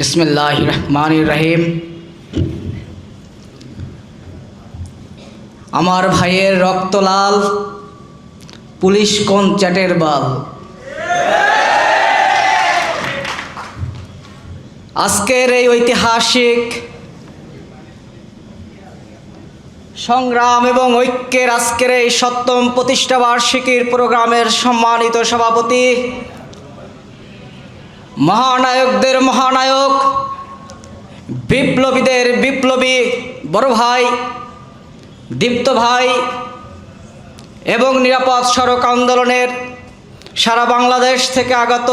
বিসমিল্লাহ রহমান রহিম আমার ভাইয়ের রক্ত লাল, পুলিশ কোন চ্যাটের বাল? আজকের এই ঐতিহাসিক সংগ্রাম এবং ঐক্যের আজকের এই সপ্তম প্রতিষ্ঠা বার্ষিকীর প্রোগ্রামের সম্মানিত সভাপতি মহানায়কদের মহানায়ক, বিপ্লবীদের বিপ্লবী বড় ভাই, দীপ্ত ভাই এবং নিরাপদ সড়ক আন্দোলনের সারা বাংলাদেশ থেকে আগত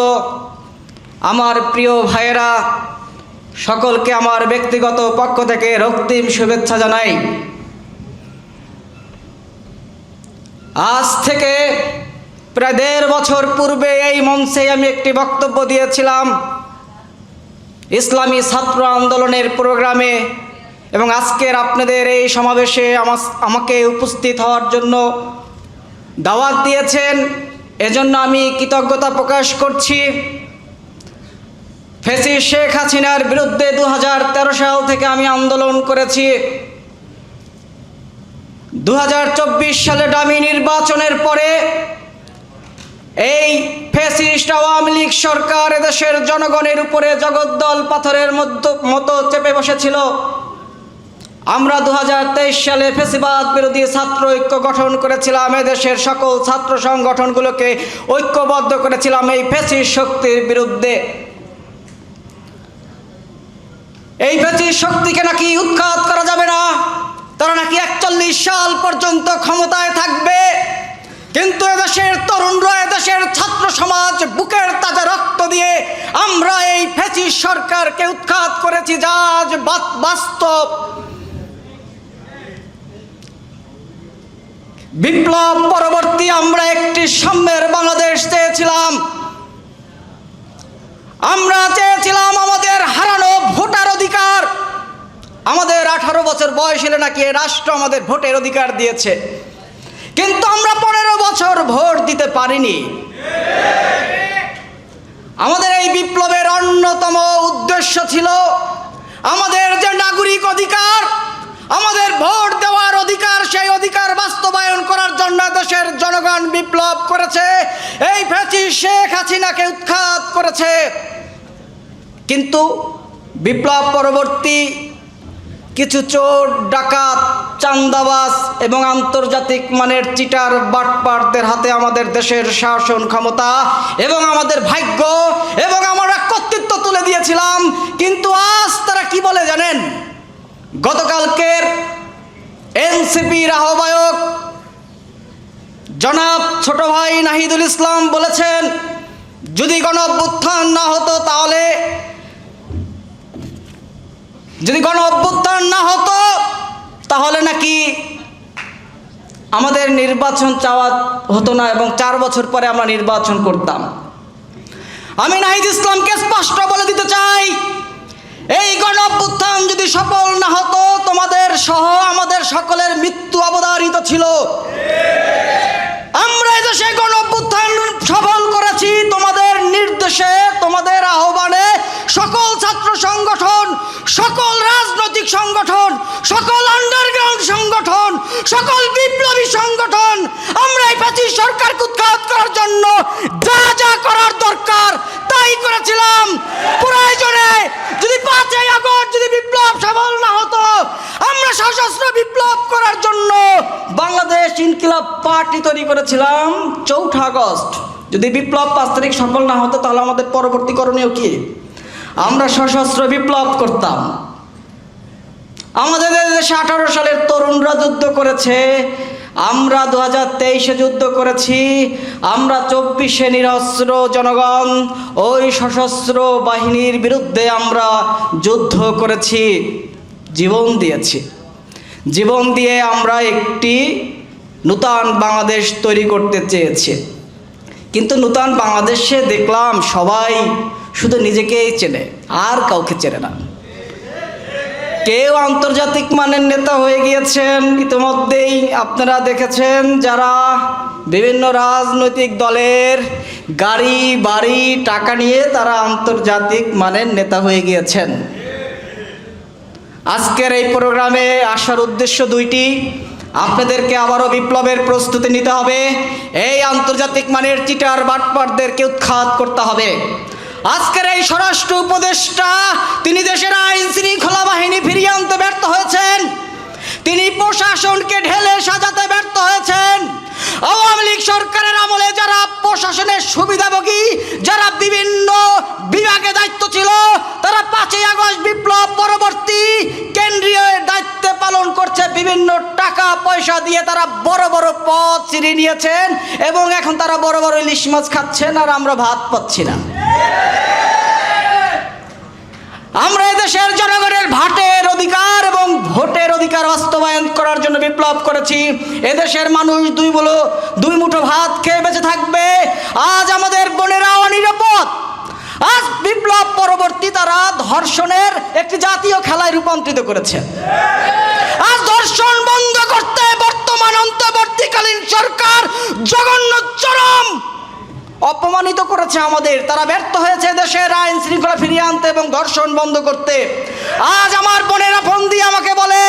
আমার প্রিয় ভাইয়েরা, সকলকে আমার ব্যক্তিগত পক্ষ থেকে রক্তিম শুভেচ্ছা জানাই। আজ থেকে প্রায় দেড় বছর পূর্বে এই মঞ্চে আমি একটি বক্তব্য দিয়েছিলাম। ইসলামী ছাত্র আন্দোলনের প্রোগ্রামে এবং আজকের আপনাদের এই সমাবেশে আমা- আমাকে উপস্থিত হওয়ার জন্য দাওয়াত দিয়েছেন। এজন্য আমি কৃতজ্ঞতা প্রকাশ করছি। ফেসি শেখ হাসিনার বিরুদ্ধে দু হাজার তেরো সাল থেকে আমি আন্দোলন করেছি। দু সালে ডামি নির্বাচনের পরে এই ফেসিস্ট আওয়ামী লীগ সরকার এদেশের জনগণের উপরে জগদ্দল পাথরের মতো চেপে বসেছিল। আমরা দু হাজার তেইশ সালে ফেসিবাদ বিরোধী ছাত্র ঐক্য গঠন করেছিলাম। এদেশের সকল ছাত্র সংগঠনগুলোকে ঐক্যবদ্ধ করেছিলাম এই ফেসিস শক্তির বিরুদ্ধে। এই ফেসিস শক্তিকে নাকি উৎখাত করা যাবে না? তারা নাকি একচল্লিশ সাল পর্যন্ত ক্ষমতায় থাকবে। কিন্তু এদেশের ছাত্র সমাজ বুকের তাজা রক্ত দিয়ে আমরা এই ফেসিস সরকারকে উৎখাত করেছি যা বাস্তব। বিপ্লব পরবর্তী আমরা একটি সাম্যের বাংলাদেশ চেয়েছিলাম। আমরা চেয়েছিলাম আমাদের হারানো ভোটার অধিকার। আমাদের আঠারো বছর বয়স হলে নাকি রাষ্ট্র আমাদের ভোটের অধিকার দিয়েছে। কিন্তু আমরা পনেরো বছর ভোট দিতে পারিনি। আমাদের এই বিপ্লবের অন্যতম উদ্দেশ্য ছিল আমাদের যে নাগরিক অধিকার, আমাদের ভোট দেওয়ার অধিকার, সেই অধিকার বাস্তবায়ন করার জন্য দেশের জনগণ বিপ্লব করেছে। এই ফেঁচি শেখ হাসিনাকে উৎখাত করেছে। কিন্তু বিপ্লব পরবর্তী কিছু চোর, ডাকাত চান্দাবাস এবং আন্তর্জাতিক মানের চিটার বাটপারদের হাতে আমাদের দেশের শাসন ক্ষমতা এবং আমাদের ভাগ্য এবং আমরা কর্তৃত্ব তুলে দিয়েছিলাম। কিন্তু আজ তারা কি বলে জানেন? গতকালকের এনসিপির আহ্বায়ক জনাব ছোট ভাই নাহিদুল ইসলাম বলেছেন, যদি গণ অভ্যুত্থান না হতো তাহলে যদি গণ অভ্যুত্থান না হতো তাহলে নাকি আমাদের নির্বাচন চাওয়া হতো না এবং চার বছর পরে আমরা নির্বাচন করতাম। আমি নাহিদ ইসলামকে স্পষ্ট বলে দিতে চাই, এই গণ যদি সফল না হতো, তোমাদের সহ আমাদের সকলের মৃত্যু অবধারিত ছিল আমরা এদেশে গণ অভ্যুত্থান সফল করেছি তোমাদের নির্দেশে তোমাদের আহ্বানে সকল ছাত্র সংগঠন সকল রাজনৈতিক সংগঠন, সকল আন্ডারগ্রাউন্ড সংগঠন, সকল বিপ্লবী সংগঠন, আমরা এই প্রাচীর সরকারকে উৎখাত করার জন্য যা যা করার দরকার, তাই করেছিলাম। প্রয়োজনে যদি পাঁচই আগস্ট যদি বিপ্লব সফল না হতো, আমরা সশস্ত্র বিপ্লব করার জন্য বাংলাদেশ ইনকিলাব পার্টি তৈরি করেছিলাম চৌঠা আগস্ট। যদি বিপ্লব পাঁচ তারিখ সফল না হতো, তাহলে আমাদের পরবর্তী করণীয় কি? আমরা সশস্ত্র বিপ্লব করতাম। আমাদের দেশে আঠারো সালের তরুণরা যুদ্ধ করেছে, আমরা দু হাজার তেইশে যুদ্ধ করেছি, আমরা চব্বিশে নিরস্ত্র জনগণ, ওই সশস্ত্র বাহিনীর বিরুদ্ধে আমরা যুদ্ধ করেছি, জীবন দিয়েছি। জীবন দিয়ে আমরা একটি নূতন বাংলাদেশ তৈরি করতে চেয়েছি। কিন্তু নূতন বাংলাদেশে দেখলাম সবাই শুধু নিজেকেই চেনে, আর কাউকে চেনে না। কেউ আন্তর্জাতিক মানের নেতা হয়ে গিয়েছেন, ইতিমধ্যেই আপনারা দেখেছেন যারা বিভিন্ন রাজনৈতিক দলের গাড়ি, বাড়ি, টাকা নিয়ে তারা আন্তর্জাতিক মানের নেতা হয়ে গিয়েছেন। আজকের এই প্রোগ্রামে আসার উদ্দেশ্য দুইটি। আপনাদেরকে আবারও বিপ্লবের প্রস্তুতি নিতে হবে। এই আন্তর্জাতিক মানের চিটার বাটপারদেরকে উৎখাত করতে হবে। আজকের এই স্বরাষ্ট্র উপদেষ্টা, তিনি দেশের আইন শৃঙ্খলা বাহিনী ফিরিয়ে আনতে ব্যর্থ হয়েছেন। তিনি প্রশাসনকে ঢেলে সাজাতে ব্যর্থ হয়েছেন। আওয়ামী লীগ সরকারের আমলে যারা প্রশাসনের সুবিধাভোগী, যারা বিভিন্ন বিভাগে দায়িত্ব ছিল, তারা পাঁচই আগস্ট বিপ্লব পরবর্তী কেন্দ্রীয় দায়িত্বে পালন করছে, বিভিন্ন টাকা পয়সা দিয়ে তারা বড় বড় পদ চিনি নিয়েছেন এবং এখন তারা বড় বড় ইলিশ মাছ খাচ্ছেন আর আমরা ভাত পাচ্ছি না আমরা এদেশের জনগণের ভাটের অধিকার এবং ভোটের অধিকার বাস্তবায়ন করার জন্য বিপ্লব করেছি। এদেশের মানুষ দুই বলো, দুই মুঠো ভাত খেয়ে বেঁচে থাকবে। আজ আমাদের বোনেরাও নিরাপদ আজ বিপ্লব পরবর্তী তারা ধর্ষণের একটি জাতীয় খেলায় রূপান্তরিত করেছে। আজ ধর্ষণ বন্ধ করতে বর্তমান অন্তর্বর্তীকালীন সরকার জঘন্য চরম অপমানিত করেছে আমাদের। তারা ব্যর্থ হয়েছে দেশের আইন শৃঙ্খলা ফিরিয়ে আনতে এবং ধর্ষণ বন্ধ করতে। আজ আমার বোনেরা ফোন দিয়ে আমাকে বলে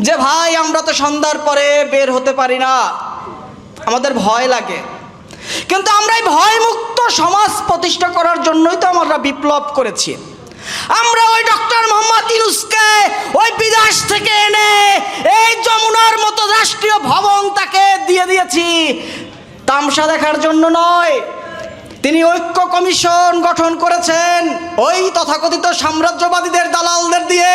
যে, ভাই, আমরা তো সন্ধ্যার পরে বের হতে পারি না। আমাদের ভয় লাগে। কিন্তু আমরা এই ভয়মুক্ত সমাজ প্রতিষ্ঠা করার জন্যই তো আমরা বিপ্লব করেছি। আমরা ওই ডক্টর মোহাম্মদ ইউনুসকে ওই বিদেশ থেকে এনে এই যমুনার মতো রাষ্ট্রীয় ভবন তাকে দিয়ে দিয়েছি। তামসা দেখার জন্য নয়। তিনি ঐক্য কমিশন গঠন করেছেন। ওই তথাকথিত সাম্রাজ্যবাদীদের দালালদের দিয়ে।